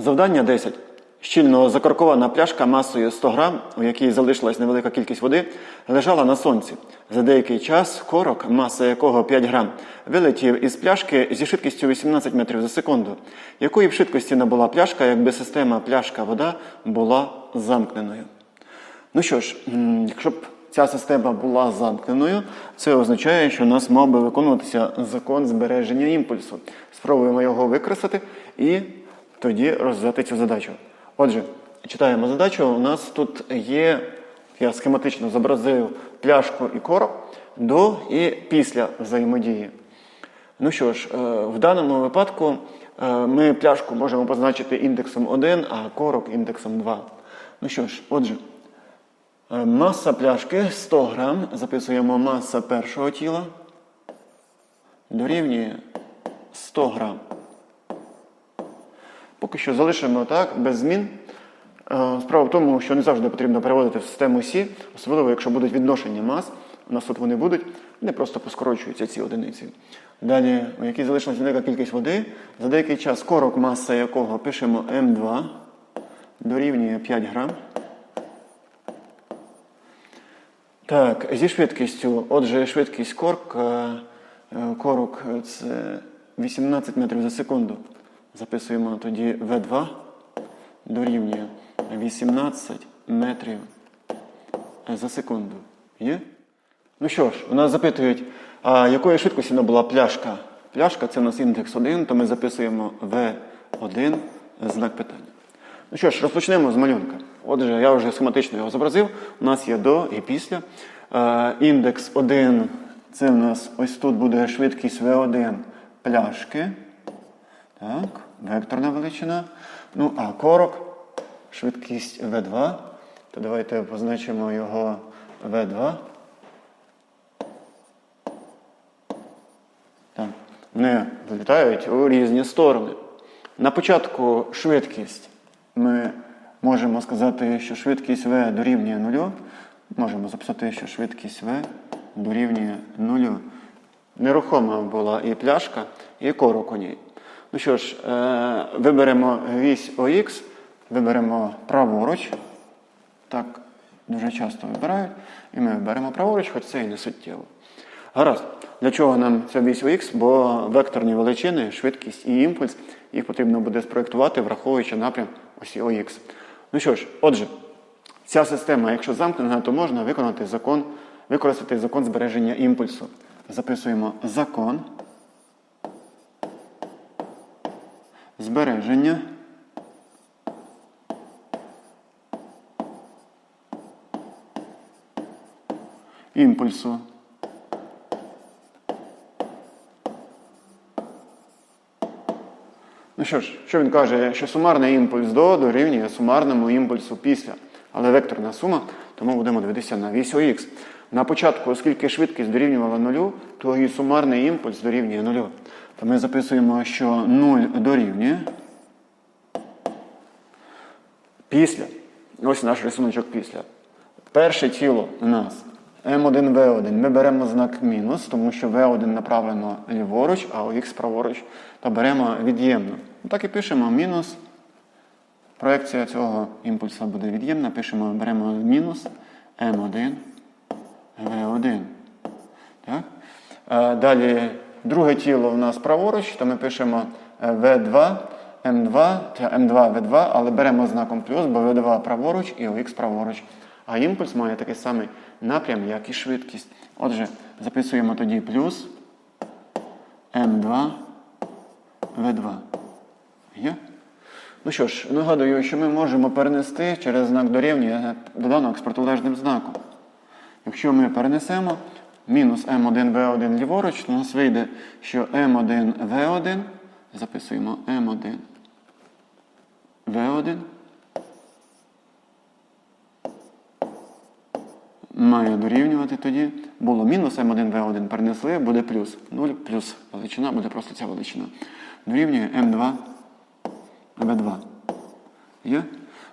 Завдання 10. Щільно закоркована пляшка масою 100 грам, у якій залишилась невелика кількість води, лежала на сонці. За деякий час корок, маса якого 5 грам, вилетів із пляшки зі швидкістю 18 метрів за секунду. Якої б швидкості набула пляшка, якби система пляшка-вода була замкненою? Ну що ж, якщо б ця система була замкненою, це означає, що у нас мав би виконуватися закон збереження імпульсу. Спробуємо його використати і тоді розв'язати цю задачу. Отже, читаємо задачу. У нас тут є, я схематично зобразив пляшку і короб до і після взаємодії. Ну що ж, е, в даному випадку е, ми пляшку можемо позначити індексом 1, а корок індексом 2. Ну що ж, отже, е, маса пляшки 100 грам. Записуємо маса першого тіла. Дорівнює 100 грам. Поки що залишимо так, без змін. Е, Справа в тому, що не завжди потрібно переводити в систему Сі, особливо якщо будуть відношення мас. У нас тут вони будуть, вони просто поскорочуються ці одиниці. Далі, у якій залишилась велика кількість води, за деякий час корок, маса якого пишемо М2, дорівнює 5 грам. Так, зі швидкістю, отже, швидкість корк, е, корок е, це 18 метрів за секунду. Записуємо тоді В2 дорівнює 18 метрів за секунду. Є? Ну що ж, у нас запитують, а якої швидкості набула пляшка? Пляшка це у нас індекс 1, то ми записуємо В1 знак питання. Ну що ж, розпочнемо з малюнка. Отже, я вже схематично його зобразив. У нас є до і після. Е, індекс 1 це у нас ось тут буде швидкість V1 пляшки. Так, векторна величина. Ну, а корок, швидкість V2. То давайте позначимо його V2. Так. Вони вилітають у різні сторони. На початку швидкість ми можемо сказати, що швидкість V дорівнює нулю. Можемо записати, що швидкість V дорівнює нулю. Нерухома була і пляшка, і корок у ній. Ну що ж, е, виберемо вісь ОХ, виберемо праворуч. Так, дуже часто вибирають. І ми виберемо праворуч, хоч це і не суттєво. Гаразд. Для чого нам ця вісь ОХ? Бо векторні величини, швидкість і імпульс, їх потрібно буде спроєктувати, враховуючи напрям осі ОХ. Ну що ж, отже, ця система, якщо замкнена, то можна виконати закон, використати закон збереження імпульсу. Записуємо закон збереження імпульсу. Ну що ж, що він каже, що сумарний імпульс до дорівнює сумарному імпульсу після. Але векторна сума, тому будемо дивитися на вісь ОХ. На початку, оскільки швидкість дорівнювала нулю, то і сумарний імпульс дорівнює нулю. То ми записуємо, що 0 дорівнює після. Ось наш рисуночок після. Перше тіло у нас М1В1. Ми беремо знак мінус, тому що В1 направлено ліворуч, а ОХ праворуч, то беремо від'ємно. Так і пишемо мінус. Проекція цього імпульсу буде від'ємна. Пишемо, беремо мінус М1, В1. Так? Е, Далі друге тіло в нас праворуч, то ми пишемо е, В2, М2 та М2, В2, але беремо знаком плюс, бо В2 праворуч і ОХ праворуч. А імпульс має такий самий напрям, як і швидкість. Отже, записуємо тоді плюс М2, В2. Є? Ну що ж, нагадую, що ми можемо перенести через знак дорівнює доданок з протилежним знаком. Якщо ми перенесемо мінус М1В1 ліворуч, то у нас вийде, що М1В1, записуємо М1В1 має дорівнювати тоді. Було мінус М1В1 перенесли, буде плюс. 0 плюс величина, буде просто ця величина. Дорівнює М2 В2. Є?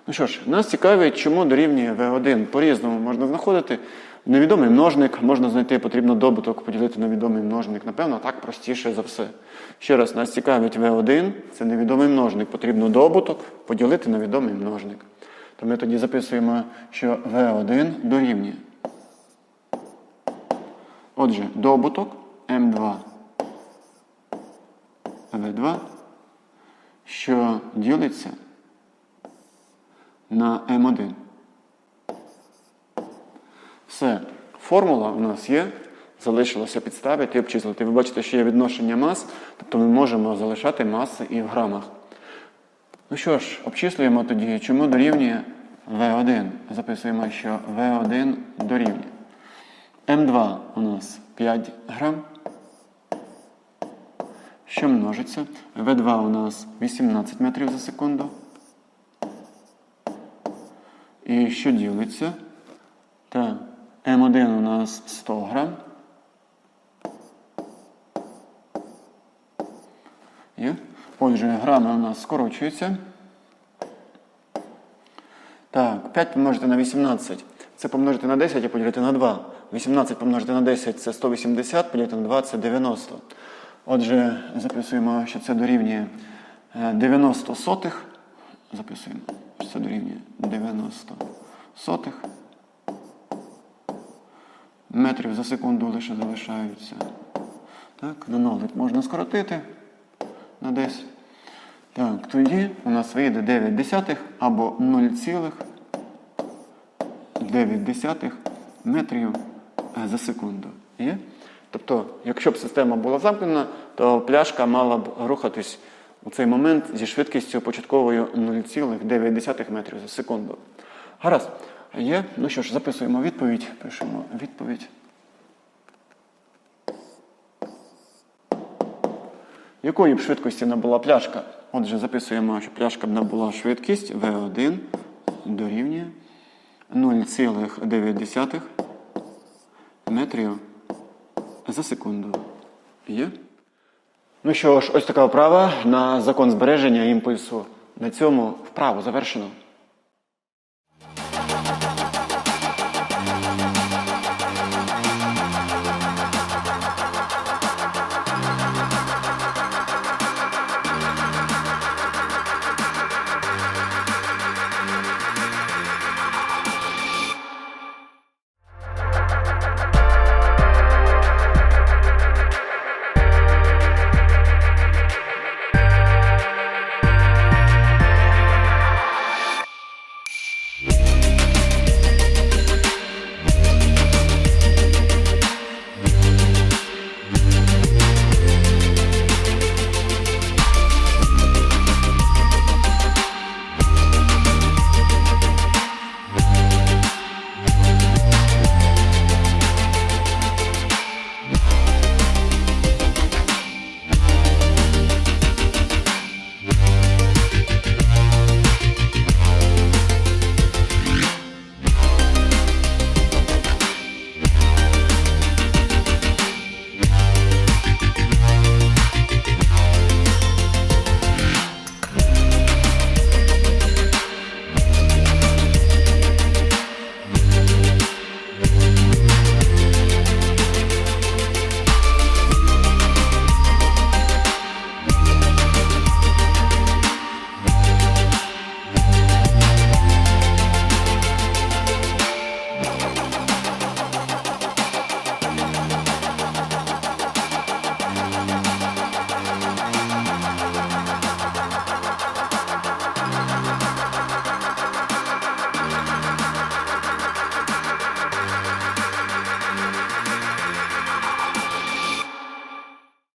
Ну що ж, нас цікавить, чому дорівнює В1. По-різному можна знаходити. Невідомий множник можна знайти, потрібно добуток поділити на відомий множник. Напевно, так простіше за все. Ще раз, нас цікавить V1, це невідомий множник. Потрібно добуток поділити на відомий множник. То ми тоді записуємо, що V1 дорівнює. Отже, добуток М2 В2, що ділиться на М1. Все. Формула у нас є. Залишилося підставити і обчислити. Ви бачите, що є відношення мас, тобто ми можемо залишати маси і в грамах. Ну що ж, обчислюємо тоді, чому дорівнює V1. Записуємо, що V1 дорівнює. М2 у нас 5 грам. Що множиться? В2 у нас 18 метрів за секунду. І що ділиться? Так, М1 у нас 100 грам. Є? Отже, грами у нас скорочуються. Так, 5 помножити на 18. Це помножити на 10 і поділити на 2. 18 помножити на 10 це 180, поділити на 2 це 90. Отже, записуємо, що це дорівнює е, 90 сотих. Записуємо, що це дорівнює 90 сотих. Метрів за секунду лише залишаються. Так, на нолик можна скоротити на 10. Так, тоді у нас вийде 9 десятих або 0,9 метрів е, за секунду. Є? Тобто, якщо б система була замкнена, то пляшка мала б рухатись у цей момент зі швидкістю початковою 0,9 метрів за секунду. Гаразд. Є? Ну що ж, записуємо відповідь. Пишемо відповідь. Якої б швидкості набула пляшка? Отже, записуємо, що пляшка б набула швидкість V1 дорівнює 0,9 метрів за секунду. Є? Ну що ж, ось така вправа на закон збереження імпульсу. На цьому вправу завершено.